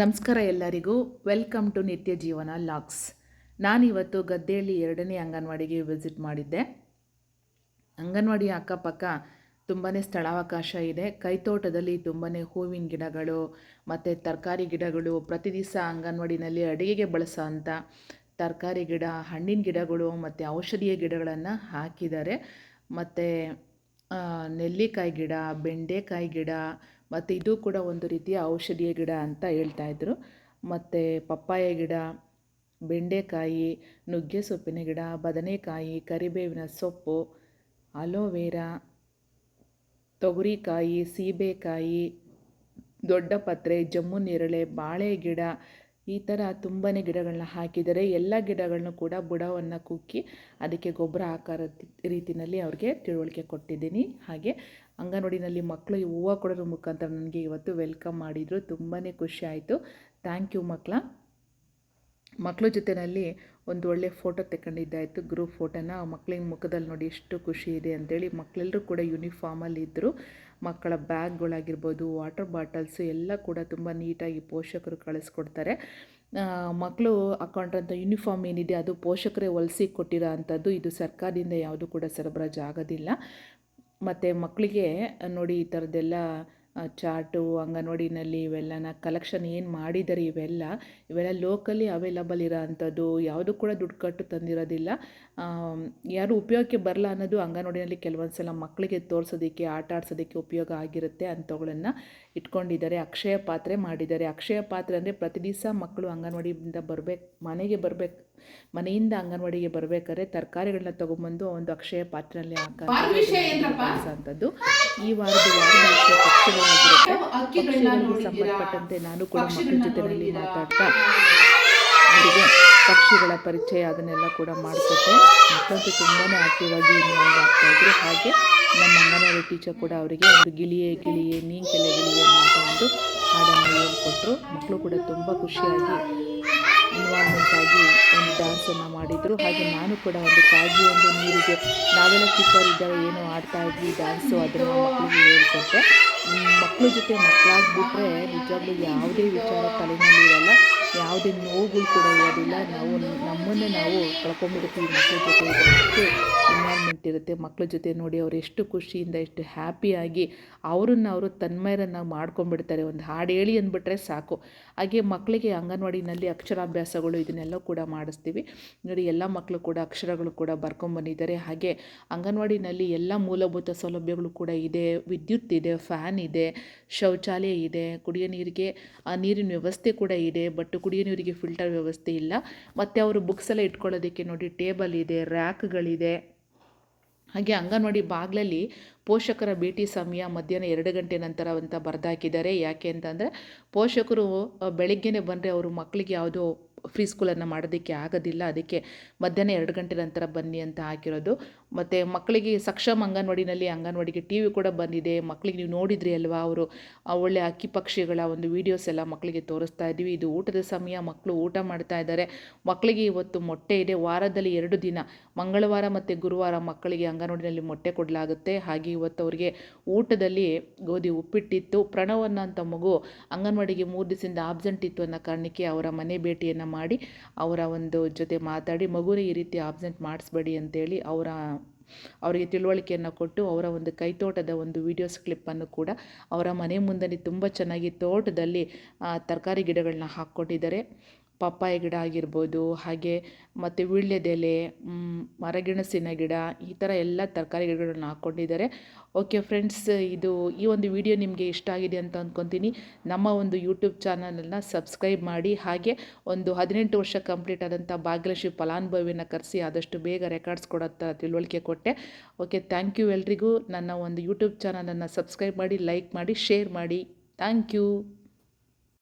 ನಮಸ್ಕಾರ ಎಲ್ಲರಿಗೂ. Welcome to ನಿತ್ಯ ಜೀವನ ಲಾಗ್ಸ್ ನಾನಿವತ್ತು ಗದ್ದೆಯಲ್ಲಿ ಎರಡನೇ ಅಂಗನವಾಡಿಗೆ ವಿಸಿಟ್ ಮಾಡಿದ್ದೆ. ಅಂಗನವಾಡಿ ಅಕ್ಕಪಕ್ಕ ತುಂಬಾ ಸ್ಥಳಾವಕಾಶ ಇದೆ. ಕೈತೋಟದಲ್ಲಿ ತುಂಬಾ ಹೂವಿನ ಗಿಡಗಳು ಮತ್ತು ತರಕಾರಿ ಗಿಡಗಳು ಪ್ರತಿ ದಿವಸ ಅಂಗನವಾಡಿನಲ್ಲಿ ಅಡುಗೆಗೆ ಬಳಸೋ ಅಂಥ ತರಕಾರಿ ಗಿಡ, ಹಣ್ಣಿನ ಗಿಡಗಳು ಮತ್ತು ಔಷಧೀಯ ಗಿಡಗಳನ್ನು ಹಾಕಿದ್ದಾರೆ. ಮತ್ತು ನೆಲ್ಲಿಕಾಯಿ ಗಿಡ, ಬೆಂಡೆಕಾಯಿ ಗಿಡ, ಮತ್ತು ಇದು ಕೂಡ ಒಂದು ರೀತಿಯ ಔಷಧೀಯ ಗಿಡ ಅಂತ ಹೇಳ್ತಾ ಹೇಳ್ತಾಯಿದ್ರು ಮತ್ತು ಪಪ್ಪಾಯ ಗಿಡ, ಬೆಂಡೆಕಾಯಿ, ನುಗ್ಗೆ ಸೊಪ್ಪಿನ ಗಿಡ, ಬದನೆಕಾಯಿ, ಕರಿಬೇವಿನ ಸೊಪ್ಪು, ಅಲೋವೆರಾ, ತೊಗರಿಕಾಯಿ, ಸೀಬೆಕಾಯಿ, ದೊಡ್ಡ ಪತ್ರೆ ಜಮ್ಮು ನೇರಳೆ ಬಾಳೆ ಗಿಡ ಈ ಥರ ತುಂಬಾ ಗಿಡಗಳನ್ನ ಹಾಕಿದರೆ ಎಲ್ಲ ಗಿಡಗಳನ್ನು ಕೂಡ ಬುಡವನ್ನು ಕುಕ್ಕಿ ಅದಕ್ಕೆ ಗೊಬ್ಬರ ಹಾಕೋ ರೀತಿಯಲ್ಲಿ ಅವ್ರಿಗೆ ತಿಳುವಳಿಕೆ ಕೊಟ್ಟಿದ್ದೀನಿ. ಹಾಗೆ ಅಂಗನವಾಡಿನಲ್ಲಿ ಮಕ್ಕಳು ಹೂವು ಕೊಡೋದ್ರ ಮುಖಾಂತರ ನನಗೆ ಇವತ್ತು ವೆಲ್ಕಮ್ ಮಾಡಿದರು. ತುಂಬಾ ಖುಷಿ ಆಯಿತು. ಥ್ಯಾಂಕ್ ಯು ಮಕ್ಕಳ ಮಕ್ಕಳ ಜೊತೆಯಲ್ಲಿ ಒಂದು ಒಳ್ಳೆ ಫೋಟೋ ತಗೊಂಡಿದ್ದಾಯಿತು ಗ್ರೂಪ್ ಫೋಟೋನ ಮಕ್ಕಳಿನ ಮುಖದಲ್ಲಿ ನೋಡಿ ಎಷ್ಟು ಖುಷಿ ಇದೆ ಅಂತೇಳಿ ಮಕ್ಕಳೆಲ್ಲರೂ ಕೂಡ ಯೂನಿಫಾರ್ಮಲ್ಲಿ ಇದ್ದರು ಮಕ್ಕಳ ಬ್ಯಾಗ್ಗಳಾಗಿರ್ಬೋದು ವಾಟರ್ ಬಾಟಲ್ಸು ಎಲ್ಲ ಕೂಡ ತುಂಬ ನೀಟಾಗಿ ಪೋಷಕರು ಕಳಿಸ್ಕೊಡ್ತಾರೆ. ಮಕ್ಕಳು ಹಾಕೊಂಡ್ರಂಥ ಯೂನಿಫಾರ್ಮ್ ಏನಿದೆ ಅದು ಪೋಷಕರೇ ಹೊಲಿಸಿ ಕೊಟ್ಟಿರೋ ಅಂಥದ್ದು. ಇದು ಸರ್ಕಾರದಿಂದ ಯಾವುದು ಕೂಡ ಸರಬರಾಜು ಆಗೋದಿಲ್ಲ. ಮತ್ತು ಮಕ್ಕಳಿಗೆ ನೋಡಿ ಈ ಥರದ್ದೆಲ್ಲ ಚಾಟು ಅಂಗನವಾಡಿನಲ್ಲಿ ಇವೆಲ್ಲನ ಕಲೆಕ್ಷನ್ ಏನು ಮಾಡಿದ್ದಾರೆ ಇವೆಲ್ಲ ಇವೆಲ್ಲ ಲೋಕಲಿ ಅವೈಲಬಲ್ ಇರೋ ಅಂಥದ್ದು ಯಾವುದು ಕೂಡ ದುಡ್ಡು ಕಟ್ಟು ತಂದಿರೋದಿಲ್ಲ. ಯಾರು ಉಪಯೋಗಕ್ಕೆ ಬರಲ್ಲ ಅನ್ನೋದು ಅಂಗನವಾಡಿನಲ್ಲಿ ಕೆಲವೊಂದು ಸಲ ಮಕ್ಕಳಿಗೆ ತೋರಿಸೋದಕ್ಕೆ ಆಟ ಆಡ್ಸೋದಕ್ಕೆ ಉಪಯೋಗ ಆಗಿರುತ್ತೆ ಅಂಥವುಗಳನ್ನು ಇಟ್ಕೊಂಡಿದ್ದಾರೆ ಅಕ್ಷಯ ಪಾತ್ರೆ ಮಾಡಿದ್ದಾರೆ. ಅಕ್ಷಯ ಪಾತ್ರೆ ಅಂದರೆ ಪ್ರತಿ ದಿವಸ ಮಕ್ಕಳು ಅಂಗನವಾಡಿಯಿಂದ ಬರಬೇಕು ಮನೆಗೆ ಬರಬೇಕು ಮನೆಯಿಂದ ಅಂಗನವಾಡಿಗೆ ಬರಬೇಕಾದ್ರೆ ತರಕಾರಿಗಳನ್ನ ತೊಗೊಂಬಂದು ಒಂದು ಅಕ್ಷಯ ಪಾತ್ರೆಯಲ್ಲಿ ಹಾಕಂಥದ್ದು ಈ ವಾರದ ವಿಷಯ ಪಕ್ಷಿಗಳಾಗಿರುತ್ತೆ ಪಕ್ಷಿಗಳಿಗೆ ಸಂಬಂಧಪಟ್ಟಂತೆ ನಾನು ಕೂಡ ಮಕ್ಕಳ ಜೊತೆಯಲ್ಲಿ ಮಾತಾಡ್ತಾ ಅವರಿಗೆ ಪಕ್ಷಿಗಳ ಪರಿಚಯ ಅದನ್ನೆಲ್ಲ ಕೂಡ ಮಾಡಿಕೊಟ್ಟೆ. ಮಕ್ಕಳಂತೂ ತುಂಬಾ ಆಕ್ಟಿವ್ ಆಗಿ ಇನ್ವಾಲ್ವ್ ಆಗ್ತಾಯಿದ್ರು ಹಾಗೆ ನಮ್ಮ ಅಂಗನವಾಡಿ ಟೀಚರ್ ಕೂಡ ಅವರಿಗೆ ಒಂದು ಗಿಳಿಯೇ ಗಿಳಿಯೇ ನೀನ್ ಕೆಲೆ ಗಿಳಿಯೇ ಅಂತ ಒಂದು ಹಾಡನ್ನು ಹೇಳ್ಕೊಟ್ರು. ಮಕ್ಕಳು ಕೂಡ ತುಂಬ ಖುಷಿಯಾಗಿ ಇನ್ವಾಲ್ವ್ಮೆಂಟ್ ಆಗಿ ಒಂದು ಡ್ಯಾನ್ಸನ್ನು ಮಾಡಿದರು. ಹಾಗೆ ನಾನು ಕೂಡ ಒಂದು ಕಾಗಿ ಒಂದು ನೀರಿಗೆ ನಾವೆಲ್ಲ ಚಿಕ್ಕವರಿದ್ದಾಗ ಏನು ಆಡ್ತಾ ಇದ್ವಿ ಡ್ಯಾನ್ಸು ಅದನ್ನು ಮಕ್ಕಳಿಗೆ ಹೇಳ್ಕೊಟ್ಟೆ ಮಕ್ಕಳ ಜೊತೆ ಮಕ್ಕಳಾಗ್ಬಿಟ್ರೆ ನಿಜವಾಗ್ಲೂ ಯಾವುದೇ ವಿಚಾರ ತಲೆಯಲ್ಲಿ ಇರಲ್ಲ ಯಾವುದೇ ನೋವುಗಳು ಕೂಡ ಇರೋದಿಲ್ಲ. ನಾವು ನಮ್ಮನ್ನೇ ನಾವು ಕಳ್ಕೊಂಡ್ಬಿಡ್ತೀವಿ ಮಕ್ಕಳ ಜೊತೆ ಇರೋದಕ್ಕೆ. ಇನ್ವಾಲ್ವ್ಮೆಂಟ್ ಇರುತ್ತೆ. ಮಕ್ಕಳ ಜೊತೆ ನೋಡಿ ಅವ್ರು ಎಷ್ಟು ಖುಷಿಯಿಂದ, ಎಷ್ಟು ಹ್ಯಾಪಿಯಾಗಿ ಅವರನ್ನು ಅವರು ತನ್ಮಯರನ್ನು ಮಾಡ್ಕೊಂಡ್ಬಿಡ್ತಾರೆ ಒಂದು ಹಾಡು ಹೇಳಿ ಅಂದ್ಬಿಟ್ರೆ ಸಾಕು. ಹಾಗೆ ಮಕ್ಕಳಿಗೆ ಅಂಗನವಾಡಿನಲ್ಲಿ ಅಕ್ಷರಾಭ್ಯಾಸಗಳು ಇದನ್ನೆಲ್ಲ ಕೂಡ ಮಾಡಿಸ್ತೀವಿ. ನೋಡಿ ಎಲ್ಲ ಮಕ್ಕಳು ಕೂಡ ಅಕ್ಷರಗಳು ಕೂಡ ಬರ್ಕೊಂಬಂದಿದ್ದಾರೆ. ಹಾಗೆ ಅಂಗನವಾಡಿನಲ್ಲಿ ಎಲ್ಲ ಮೂಲಭೂತ ಸೌಲಭ್ಯಗಳು ಕೂಡ ಇದೆ. ವಿದ್ಯುತ್ ಇದೆ ಫ್ಯಾನ್ ಇದೆ, ಶೌಚಾಲಯ ಇದೆ, ಕುಡಿಯೋ ನೀರಿಗೆ, ಆ ನೀರಿನ ವ್ಯವಸ್ಥೆ ಕೂಡ ಇದೆ. ಬಟ್ ಕುಡಿಯೋ ನೀರಿಗೆ ಫಿಲ್ಟರ್ ವ್ಯವಸ್ಥೆ ಇಲ್ಲ. ಮತ್ತು ಅವರು ಬುಕ್ಸ್ ಎಲ್ಲ ಇಟ್ಕೊಳ್ಳೋದಕ್ಕೆ ನೋಡಿ ಟೇಬಲ್ ಇದೆ ರ್ಯಾಕ್ಗಳಿದೆ ಹಾಗೆ ಅಂಗನವಾಡಿ ಬಾಗಿಲಲ್ಲಿ ಪೋಷಕರ ಭೇಟಿ ಸಮಯ ಮಧ್ಯಾಹ್ನ ಎರಡು ಗಂಟೆ ನಂತರ ಅಂತ ಬರೆದಾಕಿದ್ದಾರೆ. ಯಾಕೆ ಅಂತಂದರೆ ಪೋಷಕರು ಬೆಳಗ್ಗೆನೇ ಬಂದರೆ ಅವರು ಮಕ್ಕಳಿಗೆ ಯಾವುದೋ ಫ್ರೀ ಸ್ಕೂಲನ್ನು ಮಾಡೋದಕ್ಕೆ ಆಗೋದಿಲ್ಲ. ಅದಕ್ಕೆ ಮಧ್ಯಾಹ್ನ ಎರಡು ಗಂಟೆ ನಂತರ ಬನ್ನಿ ಅಂತ ಹಾಕಿರೋದು. ಮತ್ತು ಮಕ್ಕಳಿಗೆ ಸಕ್ಷಮ ಅಂಗನವಾಡಿನಲ್ಲಿ ಅಂಗನವಾಡಿಗೆ ಟಿ ವಿ ಕೂಡ ಬಂದಿದೆ. ಮಕ್ಕಳಿಗೆ ನೀವು ನೋಡಿದ್ರಿ ಅಲ್ವಾ ಅವರು? ಒಳ್ಳೆ ಅಕ್ಕಿ ಪಕ್ಷಿಗಳ ಒಂದು ವೀಡಿಯೋಸ್ ಎಲ್ಲ ಮಕ್ಕಳಿಗೆ ತೋರಿಸ್ತಾ ಇದ್ವಿ. ಇದು ಊಟದ ಸಮಯ ಮಕ್ಕಳು ಊಟ ಮಾಡ್ತಾ ಇದ್ದಾರೆ. ಮಕ್ಕಳಿಗೆ ಇವತ್ತು ಮೊಟ್ಟೆ ಇದೆ. ವಾರದಲ್ಲಿ ಎರಡು ದಿನ, ಮಂಗಳವಾರ ಮತ್ತು ಗುರುವಾರ ಮಕ್ಕಳಿಗೆ ಅಂಗನವಾಡಿನಲ್ಲಿ ಮೊಟ್ಟೆ ಕೊಡಲಾಗುತ್ತೆ. ಹಾಗೆ ಇವತ್ತು ಅವರಿಗೆ ಊಟದಲ್ಲಿ ಗೋಧಿ ಉಪ್ಪಿಟ್ಟಿತ್ತು. ಪ್ರಣವನ್ನಂಥ ಮಗು ಅಂಗನವಾಡಿಗೆ ಮೂರು ದಿವಸದಿಂದ ಆಬ್ಸೆಂಟ್ ಇತ್ತು ಅನ್ನೋ ಕಾರಣಕ್ಕೆ ಅವರ ಮನೆ ಭೇಟಿಯನ್ನು ಮಾಡಿ ಅವರ ಒಂದು ಜೊತೆ ಮಾತಾಡಿ, ಮಗುನ ಈ ರೀತಿ ಆಬ್ಸೆಂಟ್ ಮಾಡಿಸ್ಬೇಡಿ ಅಂತೇಳಿ ಅವರ ಅವರಿಗೆ ತಿಳುವಳಿಕೆಯನ್ನು ಕೊಟ್ಟು ಅವರ ಒಂದು ಕೈತೋಟದ ಒಂದು ವಿಡಿಯೋಸ್ ಕ್ಲಿಪ್ಪನ್ನು ಕೂಡ ಅವರ ಮನೆ ಮುಂದೆ ತುಂಬ ಚೆನ್ನಾಗಿ ತೋಟದಲ್ಲಿ ತರಕಾರಿ ಗಿಡಗಳನ್ನ ಹಾಕ್ಕೊಟ್ಟಿದ್ದಾರೆ. ಪಪ್ಪಾಯ ಗಿಡ ಆಗಿರ್ಬೋದು, ಹಾಗೆ ಮತ್ತು ವೀಳ್ಯದೆಲೆ ಮರಗೆಣಸಿನ ಗಿಡ, ಈ ಥರ ಎಲ್ಲ ತರಕಾರಿ ಗಿಡಗಳನ್ನ ಹಾಕ್ಕೊಂಡಿದ್ದಾರೆ. ಓಕೆ ಫ್ರೆಂಡ್ಸ್ ಇದು ಈ ಒಂದು ವಿಡಿಯೋ ನಿಮಗೆ ಇಷ್ಟ ಆಗಿದೆ ಅಂತ ಅಂದ್ಕೊತೀನಿ ನಮ್ಮ ಒಂದು ಯೂಟ್ಯೂಬ್ ಚಾನಲನ್ನು ಸಬ್ಸ್ಕ್ರೈಬ್ ಮಾಡಿ, ಹಾಗೆ ಒಂದು ಹದಿನೆಂಟು ವರ್ಷ ಕಂಪ್ಲೀಟ್ ಆದಂಥ ಭಾಗ್ಯಲಕ್ಷ್ಮಿ ಫಲಾನುಭವಿನ ಕರೆಸಿ ಆದಷ್ಟು ಬೇಗ ರೆಕಾರ್ಡ್ಸ್ ಕೊಡೋಂಥ ತಿಳುವಳಿಕೆ ಕೊಟ್ಟೆ. ಓಕೆ ಥ್ಯಾಂಕ್ ಯು ಎಲ್ರಿಗೂ. ನನ್ನ ಒಂದು ಯೂಟ್ಯೂಬ್ ಚಾನಲನ್ನು ಸಬ್ಸ್ಕ್ರೈಬ್ ಮಾಡಿ ಲೈಕ್ ಮಾಡಿ ಶೇರ್ ಮಾಡಿ. Thank you